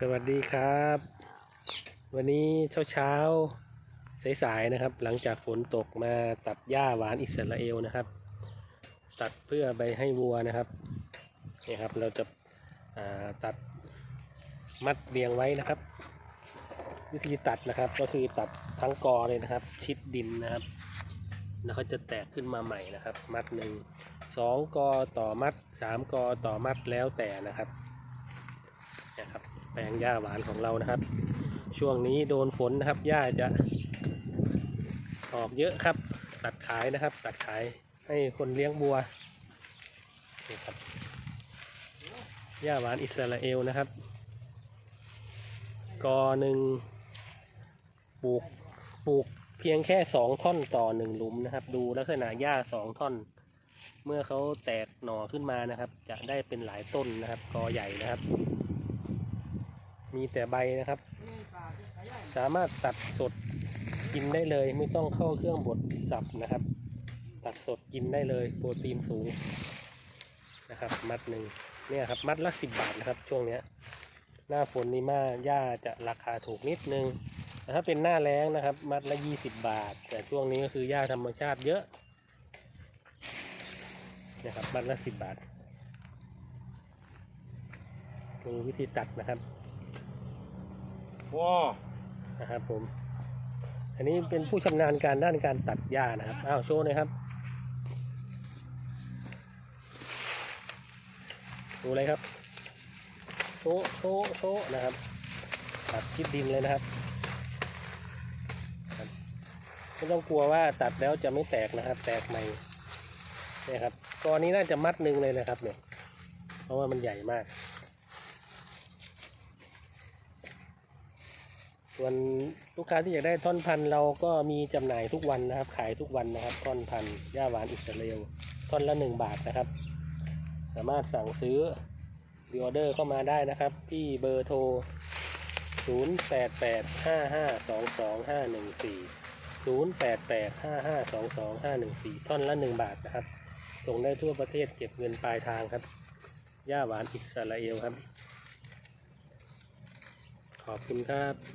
สวัสดีครับ วันนี้เช้าเช้าๆสายๆนะครับ หลังจากฝนตกมาตัดหญ้าหวานอิสราเอลนะครับ ตัดเพื่อไปให้วัวนะครับนี่ครับเราจะาตัดมัดเรียงไว้นะครับ วิธีตัดนะครับก็คือตัดทั้งกอเลยนะครับ ชิดดินนะครับแล้วเขาจะแตกขึ้นมาใหม่นะครับ มัดหนึ่งสองกอต่อมัดสามกอต่อมัดแล้วแต่นะครับนะครับ แปลงหญ้าหวานของเรานะครับ ช่วงนี้โดนฝนนะครับหญ้าจะออกเยอะครับ ตัดขายนะครับ ตัดขายให้คนเลี้ยงบัวนี่ครับหญ้าหวานอิสราเอลนะครับ กอหนึ่งปลูกปลูกเพียงแค่สองท่อนต่อหนึ่งหลุมนะครับ ดูลักษณะหญ้าสองท่อน เมื่อเขาแตกหน่อขึ้นมานะครับ จะได้เป็นหลายต้นนะครับ กอใหญ่นะครับ มีแต่ใบนะครับ สามารถตัดสดกินได้เลย ไม่ต้องเข้าเครื่องบดสับนะครับ ตัดสดกินได้เลย โปรตีนสูงนะครับ มัดหนึ่งเนี่ยครับมัดละสิบบาทนะครับ ช่วงเนี้ย หน้าฝนนี่มาหญ้าจะราคาถูกนิดนึงแต่ถ้าเป็นหน้าแล้งนะครับ มัดละยี่สิบบาท แต่ช่วงนี้ก็คือหญ้าธรรมชาติเยอะนะครับมัดละสิบบาทดูวิธีตัดนะครับ ว้านะครับผม อันนี้เป็นผู้ชำนาญการด้านการตัดหญ้านะครับ อ้าวโชว์หน่อยครับดูเลยครับโชว์โชว์โชว์นะครับ ตัดคิดดินเลยนะครับไม่ต้องกลัวว่าตัดแล้วจะไม่แตกนะครับ แตกใหม่เนี่ยครับกอนนี้น่าจะมัดหนึ่งเลยนะครับเนี่ย เพราะว่ามันใหญ่มาก ส่วนลูกค้าที่อยากได้ท่อนพันธุ์เราก็มีจำหน่ายทุกวันนะครับ ขายทุกวันนะครับ ท่อนพันธุ์ย่าหวานอิสราเอลท่อนละหนึ่งบาทนะครับ สามารถสั่งซื้อรีออเดอร์เข้ามาได้นะครับ ที่เบอร์โทร 0 8 8 5 5 2 2 5 1 4 0 8 8 5 5 2 2 5 1 4 ท่อนละ 1 บาทนะครับ ส่งได้ทั่วประเทศเก็บเงินปลายทางครับย่าหวานอิสราเอลครับ ขอบคุณครับ